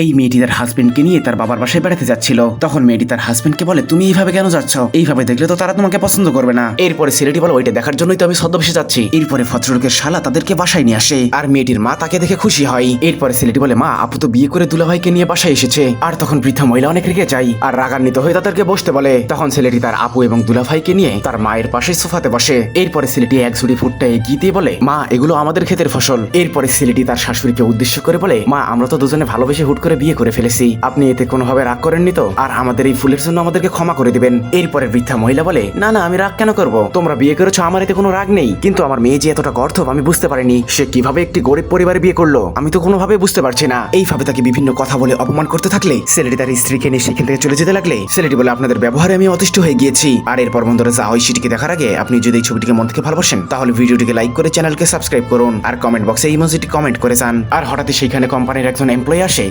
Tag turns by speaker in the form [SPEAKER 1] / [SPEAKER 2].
[SPEAKER 1] এই মেয়েটি তার হাজবেন্ডকে নিয়ে তার বাবার বাসায় বেড়াতে যাচ্ছিল। তখন মেয়েটি তার হাজবেন্ডকে বলে, তুমি এইভাবে কেন যাচ্ছ? এইভাবে দেখলে তো তারা তোমাকে পছন্দ করবে না। এরপরে ছেলেটি বলে, ওইটা দেখার জন্যই তো আমি ছদ্মবেশে যাচ্ছি। এরপরে ভদ্রলোকের শালা তাদেরকে বাসায় নিয়ে আসে, আর মেয়েটির মা তাকে দেখে খুশি হয়। এরপরে ছেলেটি বলে, মা, আপু তো বিয়ে করে দুলাভাইকে নিয়ে বাসায় এসেছে। আর তখন বৃদ্ধা মহিলা অনেক রেগে যায়, আর রাগান্বিত হয়ে তাদেরকে বসতে বলে। তখন ছেলেটি তার আপু এবং দুলা দুলাভাইকে নিয়ে তার মায়ের পাশে সোফাতে বসে। এরপরে ছেলেটি এক ঝুড়ি ফুটটা এগিয়ে দিয়ে বলে, মা, এগুলো আমাদের ক্ষেতের ফসল। এরপরে ছেলেটি তার শাশুড়িকে উদ্দেশ্য করে বলে, মা, আমরা তো দুজনে ভালোবেসে হুট করে বিয়ে করে ফেলেছি। আপনি এতে কোনোভাবে রাগ করেননি তো? আর আমাদের এই ফুলের জন্য আমাদেরকে ক্ষমা করে দিবেন। এরপরে বৃদ্ধা মহিলা বলে, না না, আমি রাগ কেন করব? তোমরা বিয়ে করেছ, আমার এতে কোনো রাগ নেই। কিন্তু আমার মেয়ে যে এতটা গর্ধব, আমি বুঝতে পারিনি। সে কীভাবে একটি গরিব পরিবারে বিয়ে করল? আমি তো কোনোভাবে বুঝতে পারছি না। এইভাবে তাকে বিভিন্ন কথা বলে অপমান করতে থাকলে, ছেলেটি তার স্ত্রীকে নিয়ে সেখান থেকে চলে যেতে লাগলে, ছেলেটি বলে, আপনাদের ব্যবহারে আমি অতিষ্ঠ হয়ে গিয়েছি। আর এরপর বন্ধুরা, যা হয় সেটিকে দেখার আগে, আপনি যদি এই ছবিটিকে মন থেকে ভালোবাসেন, তাহলে ভিডিওটিকে লাইক করে চ্যানেলকে সাবস্ক্রাইব করুন। আর কমেন্ট বক্সে ইমোজিটি কমেন্ট করে যান। আর হঠাৎই সেখানে কোম্পানির একজন এমপ্লয়ি আসে